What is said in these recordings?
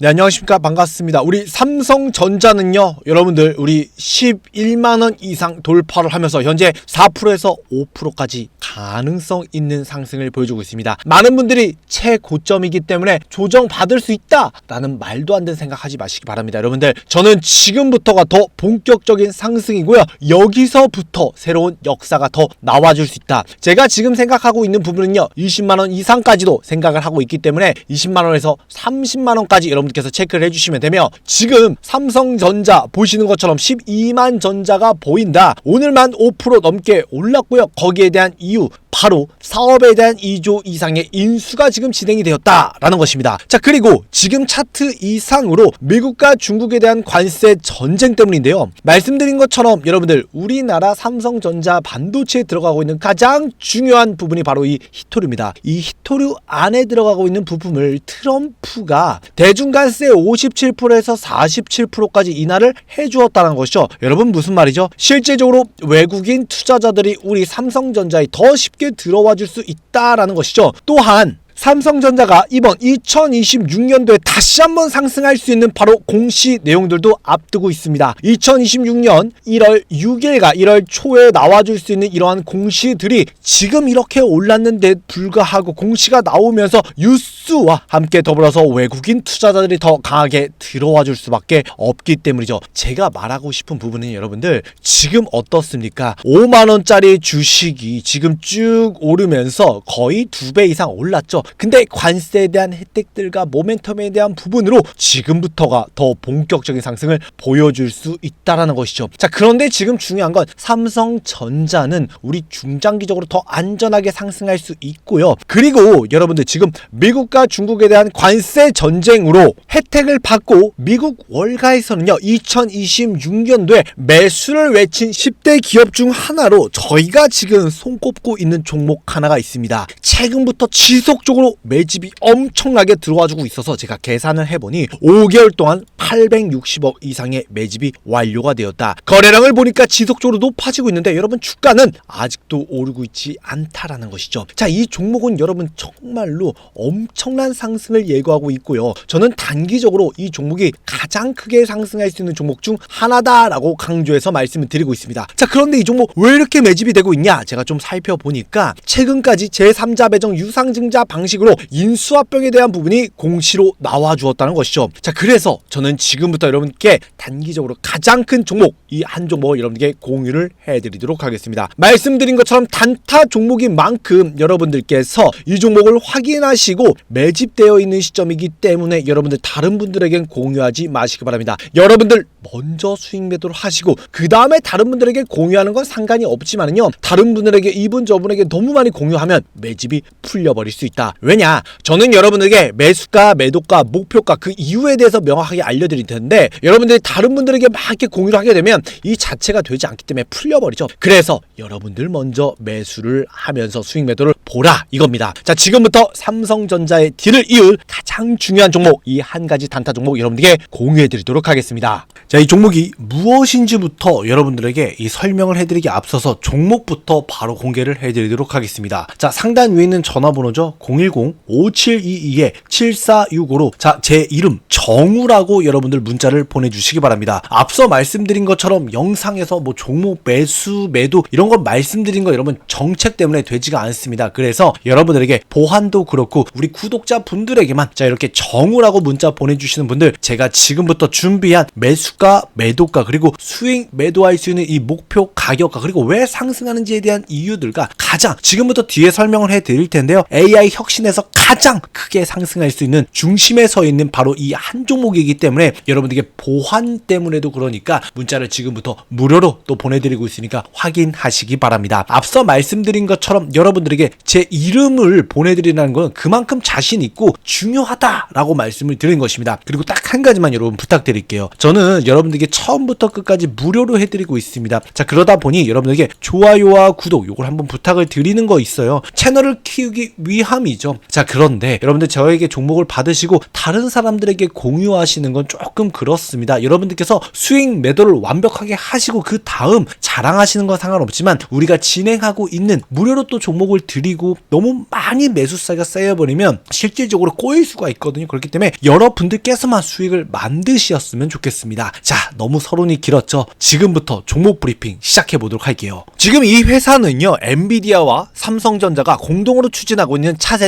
네, 안녕하십니까. 반갑습니다. 우리 삼성전자는요, 여러분들, 우리 11만원 이상 돌파를 하면서 현재 4%에서 5%까지 가능성 있는 상승을 보여주고 있습니다. 많은 분들이 최고점이기 때문에 조정받을 수 있다! 라는 말도 안 되는 생각하지 마시기 바랍니다. 여러분들, 저는 지금부터가 더 본격적인 상승이고요. 여기서부터 새로운 역사가 더 나와줄 수 있다. 제가 지금 생각하고 있는 부분은요, 20만원 이상까지도 생각을 하고 있기 때문에 20만원에서 30만원까지 여러분 들께서 체크를 해주시면 되며 지금 삼성전자 보시는 것처럼 12만 전자가 보인다. 오늘만 5% 넘게 올랐고요. 거기에 대한 이유 바로 사업에 대한 2조 이상의 인수가 지금 진행이 되었다라는 것입니다. 자 그리고 지금 차트 이상으로 미국과 중국에 대한 관세 전쟁 때문인데요. 말씀드린 것처럼 여러분들 우리나라 삼성전자 반도체에 들어가고 있는 가장 중요한 부분이 바로 이 히토류입니다. 이 히토류 안에 들어가고 있는 부품을 트럼프가 대중관세 57%에서 47%까지 인하를 해주었다는 것이죠. 여러분 무슨 말이죠? 실제적으로 외국인 투자자들이 우리 삼성전자에 더 쉽게 들어와 줄 수 있다라는 것이죠. 또한 삼성전자가 이번 2026년도에 다시 한번 상승할 수 있는 바로 공시 내용들도 앞두고 있습니다. 2026년 1월 6일과 1월 초에 나와줄 수 있는 이러한 공시들이 지금 이렇게 올랐는데 불구하고 공시가 나오면서 뉴스와 함께 더불어서 외국인 투자자들이 더 강하게 들어와 줄 수밖에 없기 때문이죠. 제가 말하고 싶은 부분은 여러분들 지금 어떻습니까? 5만 원짜리 주식이 지금 쭉 오르면서 거의 두 배 이상 올랐죠. 근데 관세에 대한 혜택들과 모멘텀에 대한 부분으로 지금부터가 더 본격적인 상승을 보여줄 수 있다라는 것이죠. 자, 그런데 지금 중요한 건 삼성전자는 우리 중장기적으로 더 안전하게 상승할 수 있고요. 그리고 여러분들 지금 미국과 중국에 대한 관세 전쟁으로 혜택을 받고 미국 월가에서는요, 2026년도에 매수를 외친 10대 기업 중 하나로 저희가 지금 손꼽고 있는 종목 하나가 있습니다. 최근부터 지속적으로 매집이 엄청나게 들어와주고 있어서 제가 계산을 해보니 5개월 동안 860억 이상의 매집이 완료가 되었다. 거래량을 보니까 지속적으로 높아지고 있는데 여러분 주가는 아직도 오르고 있지 않다라는 것이죠. 자, 이 종목은 여러분 정말로 엄청난 상승을 예고하고 있고요. 저는 단기적으로 이 종목이 가장 크게 상승할 수 있는 종목 중 하나다라고 강조해서 말씀을 드리고 있습니다. 자, 그런데 이 종목 왜 이렇게 매집이 되고 있냐? 제가 좀 살펴보니까 최근까지 제3자 배정 유상증자 방식 으로 인수합병에 대한 부분이 공시로 나와 주었다는 것이죠. 자, 그래서 저는 지금부터 여러분께 단기적으로 가장 큰 종목 이 한 종목을 여러분께 공유를 해드리도록 하겠습니다. 말씀드린 것처럼 단타 종목인 만큼 여러분들께서 이 종목을 확인하시고 매집되어 있는 시점이기 때문에 여러분들 다른 분들에겐 공유하지 마시기 바랍니다. 여러분들 먼저 수익 매도를 하시고 그 다음에 다른 분들에게 공유하는 건 상관이 없지만은요 다른 분들에게 이분 저분에게 너무 많이 공유하면 매집이 풀려버릴 수 있다. 왜냐? 저는 여러분에게 매수가, 매도가, 목표가 그 이유에 대해서 명확하게 알려드릴 텐데 여러분들이 다른 분들에게 막 이렇게 공유를 하게 되면 이 자체가 되지 않기 때문에 풀려버리죠. 그래서 여러분들 먼저 매수를 하면서 수익 매도를 보라 이겁니다. 자 지금부터 삼성전자의 딜을 이을 가장 중요한 종목 이 한 가지 단타 종목 여러분들에게 공유해 드리도록 하겠습니다. 자 이 종목이 무엇인지부터 여러분들에게 이 설명을 해 드리기 앞서서 종목부터 바로 공개를 해 드리도록 하겠습니다. 자 상단 위에 있는 전화번호죠 010-5722-7465로 자 제 이름 정우라고 여러분들 문자를 보내주시기 바랍니다. 앞서 말씀드린 것처럼 영상에서 뭐 종목 매수 매도 이런 거 말씀드린 거 여러분 정책 때문에 되지가 않습니다. 그래서 여러분들에게 보안도 그렇고 우리 구독자 분들에게만 자 이렇게 정우라고 문자 보내주시는 분들 제가 지금부터 준비한 매수가 매도가 그리고 수익 매도할 수 있는 이 목표 가격과 그리고 왜 상승하는지에 대한 이유들과 가장 지금부터 뒤에 설명을 해드릴 텐데요. AI 혁신 에서 가장 크게 상승할 수 있는 중심에 서 있는 바로 이 한 종목이기 때문에 여러분들에게 보안 때문에도 그러니까 문자를 지금부터 무료로 또 보내드리고 있으니까 확인하시기 바랍니다. 앞서 말씀드린 것처럼 여러분들에게 제 이름을 보내드리는 건 그만큼 자신 있고 중요하다라고 말씀을 드린 것입니다. 그리고 딱 한 가지만 여러분 부탁드릴게요. 저는 여러분들에게 처음부터 끝까지 무료로 해드리고 있습니다. 자 그러다 보니 여러분들에게 좋아요와 구독 요걸 한번 부탁을 드리는 거 있어요. 채널을 키우기 위함이 죠. 수익이죠. 자, 그런데 여러분들 저에게 종목을 받으시고 다른 사람들에게 공유하시는 건 조금 그렇습니다. 여러분들께서 수익 매도를 완벽하게 하시고 그 다음 자랑하시는 건 상관없지만 우리가 진행하고 있는 무료로 또 종목을 드리고 너무 많이 매수사가 쌓여버리면 실질적으로 꼬일 수가 있거든요. 그렇기 때문에 여러분들께서만 수익을 만드셨으면 좋겠습니다. 자, 너무 서론이 길었죠. 지금부터 종목 브리핑 시작해 보도록 할게요. 지금 이 회사는요, 엔비디아와 삼성전자가 공동으로 추진하고 있는 차세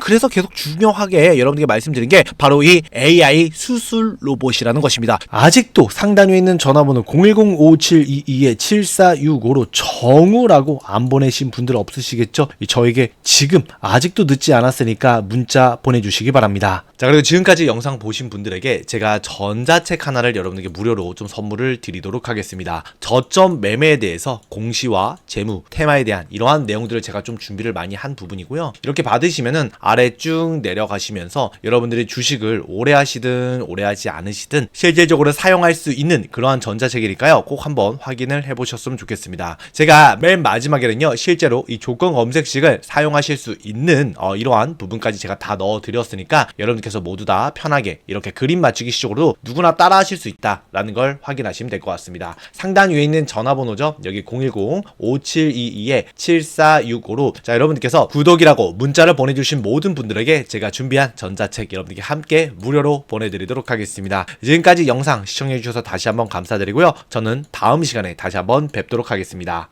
그래서 계속 중요하게 여러분에게 말씀드린 게 바로 이 AI 수술 로봇이라는 것입니다. 아직도 상단 위에 있는 전화번호 010-5722-7465로 정우라고 안 보내신 분들 없으시겠죠? 저에게 지금 아직도 늦지 않았으니까 문자 보내주시기 바랍니다. 자 그리고 지금까지 영상 보신 분들에게 제가 전자책 하나를 여러분에게 무료로 좀 선물을 드리도록 하겠습니다. 저점 매매에 대해서 공시와 재무, 테마에 대한 이러한 내용들을 제가 좀 준비를 많이 한 부분이고요. 이렇게 받으시면은 아래 쭉 내려가시면서 여러분들이 주식을 오래 하시든 오래 하지 않으시든 실질적으로 사용할 수 있는 그러한 전자책이니까요. 꼭 한번 확인을 해보셨으면 좋겠습니다. 제가 맨 마지막에는요. 실제로 이 조건 검색식을 사용하실 수 있는 어, 이러한 부분까지 제가 다 넣어드렸으니까 여러분께서 모두 다 편하게 이렇게 그림 맞추기 식으로 누구나 따라 하실 수 있다라는 걸 확인하시면 될 것 같습니다. 상단 위에 있는 전화번호죠. 여기 010-5722-7465로 자 여러분들께서 구독이라고 문자를 보내주신 모든 분들에게 제가 준비한 전자책 여러분들께 함께 무료로 보내드리도록 하겠습니다. 지금까지 영상 시청해주셔서 다시 한번 감사드리고요. 저는 다음 시간에 다시 한번 뵙도록 하겠습니다.